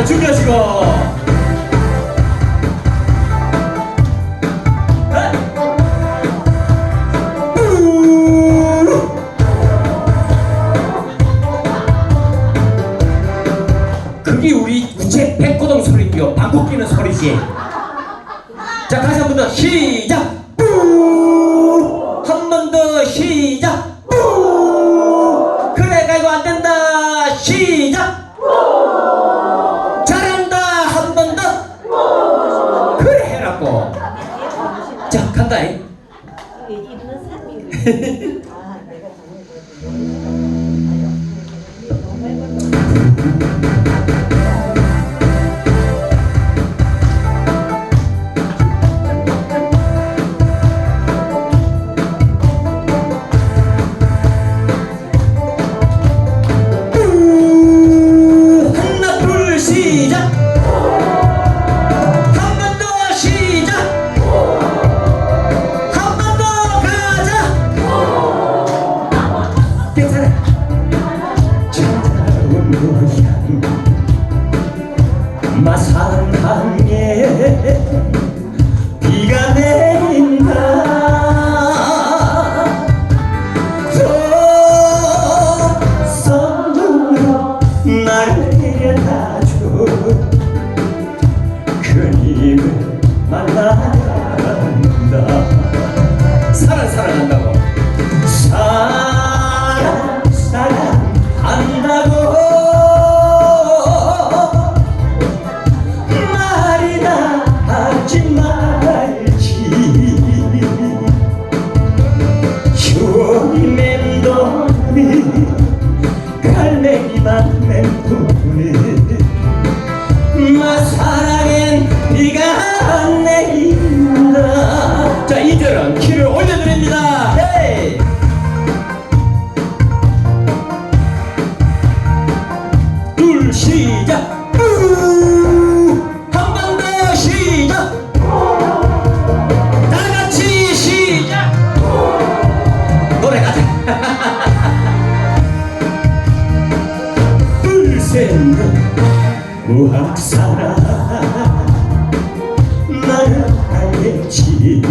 자, 준비하시고. 네. 우. 그게 우리 우체 백고동 소리요 방귀 끼는 소리지 자 다시 한 번 더 시 자 간다 잉. 날 데려다줘. 그님을 만나간다. 사랑 사랑한다고. 사랑 사랑한다고. 말이나 하지 말지. 추억이 맴도 노래 가자. 둘셋넷. 무학사라 나는 알겠지